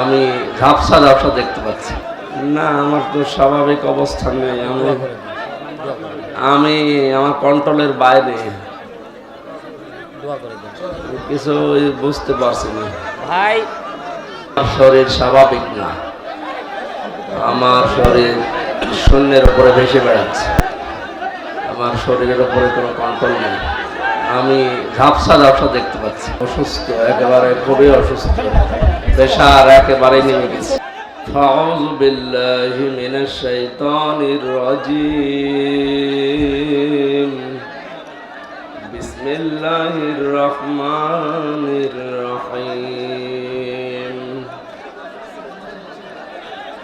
আমি ঝাপসা ঝাপসা দেখতে পাচ্ছি। না আমার তো স্বাভাবিক অবস্থান নেই। আমি আমি আমার কন্ট্রোলের বাইরে। দোয়া করে দেন কিছু বুঝতে পারছি না। ভাই। আমার শরীর স্বাভাবিক না। আমার শরীর শূন্যের উপরে ভেসে বেড়াচ্ছে। আমার শরীরের উপরে কোনো কন্ট্রোল নেই। আমি ঝাপসা ঝাপসা দেখতে পাচ্ছি অসুস্থ একেবারে খুবই অসুস্থ পেশার একেবারে নেমে গেছে أعوذ بالله من الشيطان الرجيم بسم الله الرحمن الرحيم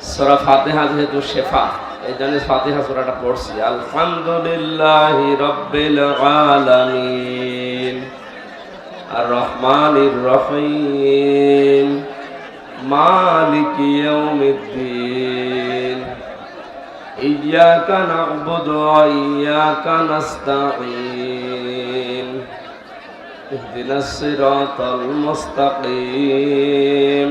সূরা ফাতিহা যেহেতু শেফা এই জন্য ফাতিহা সূরাটা পড়ছি, আলহামদুলিল্লাহি রাব্বিল আলামিন আর রহমানির রহিম, মালিক ইয়াউমিদ্দিন ইyyaka na'budu ওয়া ইyyaka নাস্তাঈন, ইহদিনাস সিরাতাল মুস্তাকিম।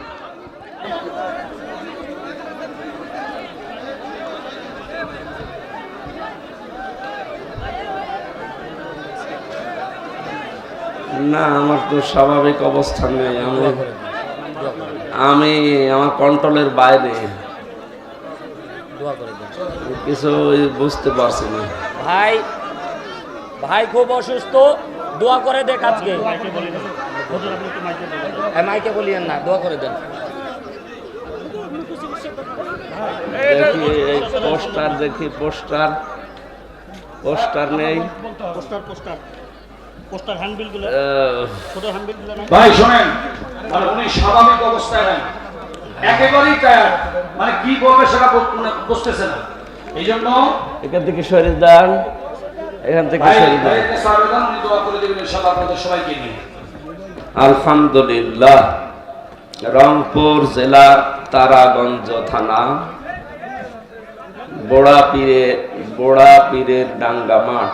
না আমার তো স্বাভাবিক অবস্থান নেই। আমি আমি আমার কন্ট্রোলের বাইরে। দোয়া করে দেন। কিছু বুঝতে পারছি না। ভাই ভাই খুব অসুস্থ দোয়া করে দেখ আজকে। হ্যাঁ মাইকে বলিয়েন না দোয়া করে দেন। দেখি এই পোস্টার দেখি পোস্টার। পোস্টার নেই। Poster poster. পোস্টার হ্যান্ডবিলগুলো আহ, ছোট হ্যান্ডবিলগুলো না ভাই শোনেন মানে উনি স্বাভাবিক অবস্থায় নেন একেবারেই টায়ার মানে কি করবে সেটা বুঝতেছে না। এই জন্য এখান থেকে সরে দেন এখান থেকে সরে দেন উনি দোয়া করে দেবেন ইনশাআল্লাহ আপনাদের সবাইকে নিয়ে। আলহামদুলিল্লাহ রংপুর জেলা তারাগঞ্জ থানা বোড়া পীরে বোড়া পীরের ডাঙ্গা মাঠ।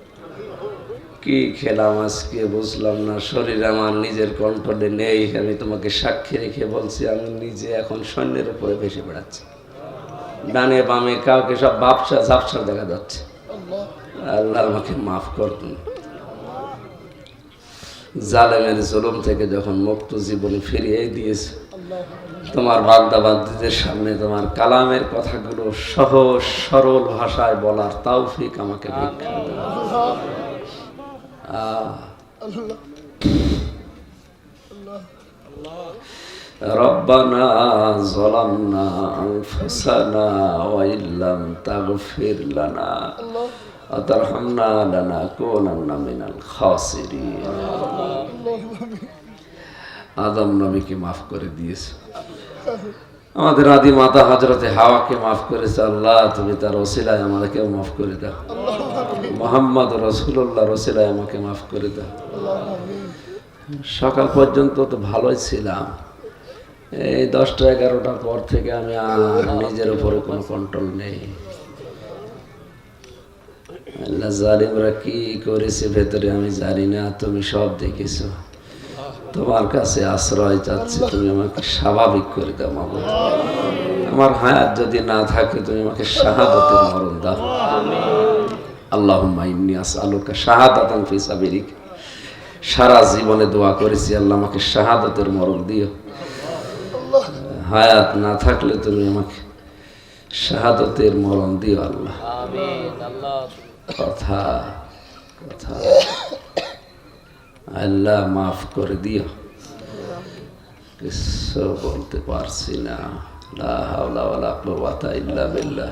কি খেলাম আজকে বুঝলাম না। শরীর আমার নিজের কন্ট্রোলে নেই, আমি তোমাকে সাক্ষী রেখে বলছি, আমি নিজে এখন সৈন্যের উপরে ভেসে বেড়াচ্ছি। ডানে বামে কাউকে সব বাপসা ঝাপসা দেখা যাচ্ছে। আল্লাহ আমাকে মাফ করুন। জালেমের জুলুম থেকে যখন মুক্ত জীবন ফিরিয়ে দিয়েছে, তোমার বাগদা বাগদিদের সামনে তোমার কালামের কথাগুলো সহজ সরল ভাষায় বলার তাওফিক আমাকে ভিক্ষা দাও। আহ। ربنا ظلمنا أنفسنا وإن لم تغفر لنا وترحمنا لنكونن من الخاسرين আদম নবীকে মাফ করে দিয়েছে আমাদের আদি মাতা হজরতে হাওয়াকে মাফ করেছে আল্লাহ তুমি তার ওসিলায় আমাদেরকেও মাফ করে দাও মোহাম্মদ রসুল্লাহ রসিলায় আমাকে মাফ করে দাও। সকাল পর্যন্ত তো ভালোই ছিলাম। এই দশটা এগারোটার পর থেকে আমি আর নিজের উপরে কোনো কন্ট্রোল নেই। জালিমরা কি করেছে ভেতরে আমি জানি না, তুমি সব দেখেছ। তোমার কাছে আশ্রয় চাচ্ছি, তুমি আমাকে স্বাভাবিক করে দাও আমার হায়াত যদি না থাকে, তুমি আমাকে শাহাদতের মরণ দাও। আল্লাহ ইন্নি আসআলুকা শাহাদাতান ফি সাবিলিক। সারা জীবনে দোয়া করেছি, আল্লাহ আমাকে শাহাদতের মরণ দিও। হায়াত না থাকলে তুমি আমাকে শাহাদতের মরণ দিও, আল্লাহ। কথা কথা। আল্লাহ মাফ করে দিও। কিছু বলতে পারছি না। লা হাওলা ওয়ালা কুওয়াতা ইল্লা বিল্লাহ।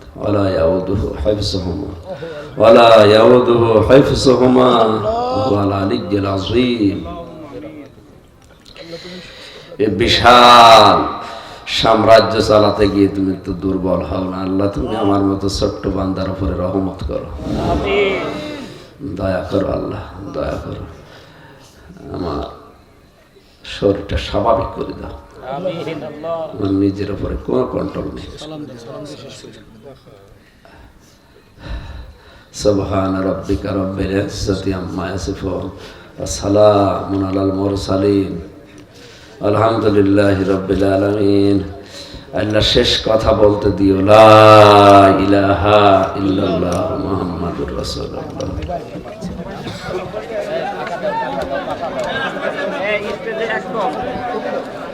ولا يؤوده حفظهما ولا يؤوده حفظهما وهو العلي العظيم এ বিশাল সাম্রাজ্য চালাতে গিয়ে তুমি তো দুর্বল হও না আল্লাহ তুমি আমার মতো ছোট্ট বান্দার উপরে রহমত করো দয়া করো আল্লাহ দয়া করো আমার শরীরটা স্বাভাবিক করে দাও আমিন আল্লাহ আমার নিজের উপরে কোনো কন্ট্রোল নেই سبحان ربك رب العزة عما يصفون وسلام على المرسلين الحمد لله رب العالمين আল্লাহ শেষ কথা বলতে দিও লা ইলাহা ইল্লাল্লাহ মুহাম্মাদুর রাসূলুল্লাহ পরে